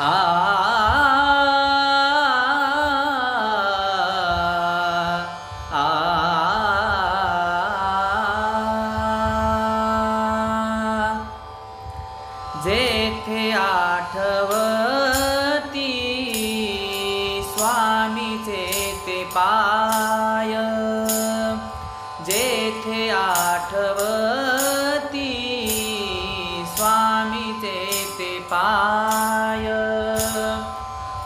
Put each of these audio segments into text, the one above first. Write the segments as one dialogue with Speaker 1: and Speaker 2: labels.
Speaker 1: आ आ जेथे आठवती स्वामीचे ते पाय जेथे आठवती स्वामीचे ते पाय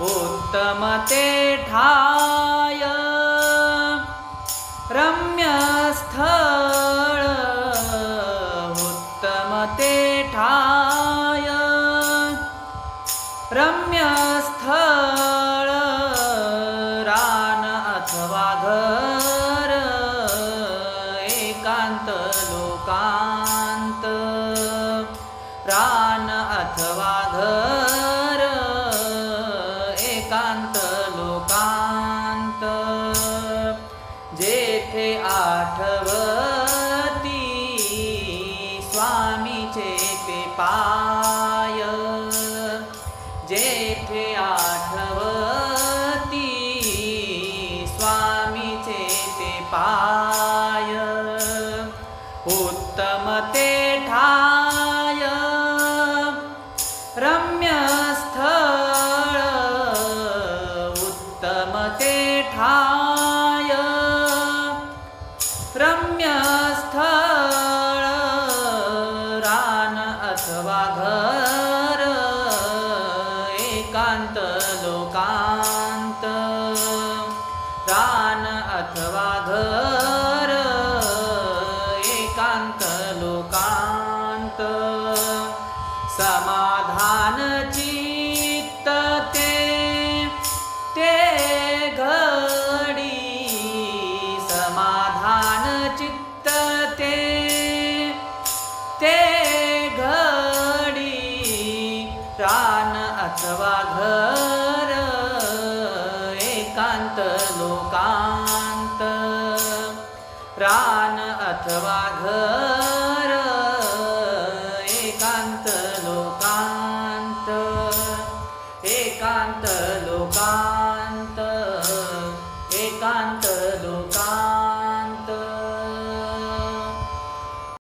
Speaker 1: उत्तम ते ठाय। रम्य स्थळ उत्तम ते ठाय। रम्य स्थळ रान अथवा घर। एकांत लोकांत। रान शांत लोकांत. जेथे आठवती स्वामीचे ते पाय. जेथे आठवती स्वामीचे ते पाय. उत्तम ते ठाय. एकांत लोकांत. रान अथवा घर एकांत लोकांत. समाधान चित्त ते ते घडी. समाधान चित्त ते परवा एकांत लोकांत. प्राण अथवा घर एकांत लोकांत. एकांत लोकांत. एकांत लोक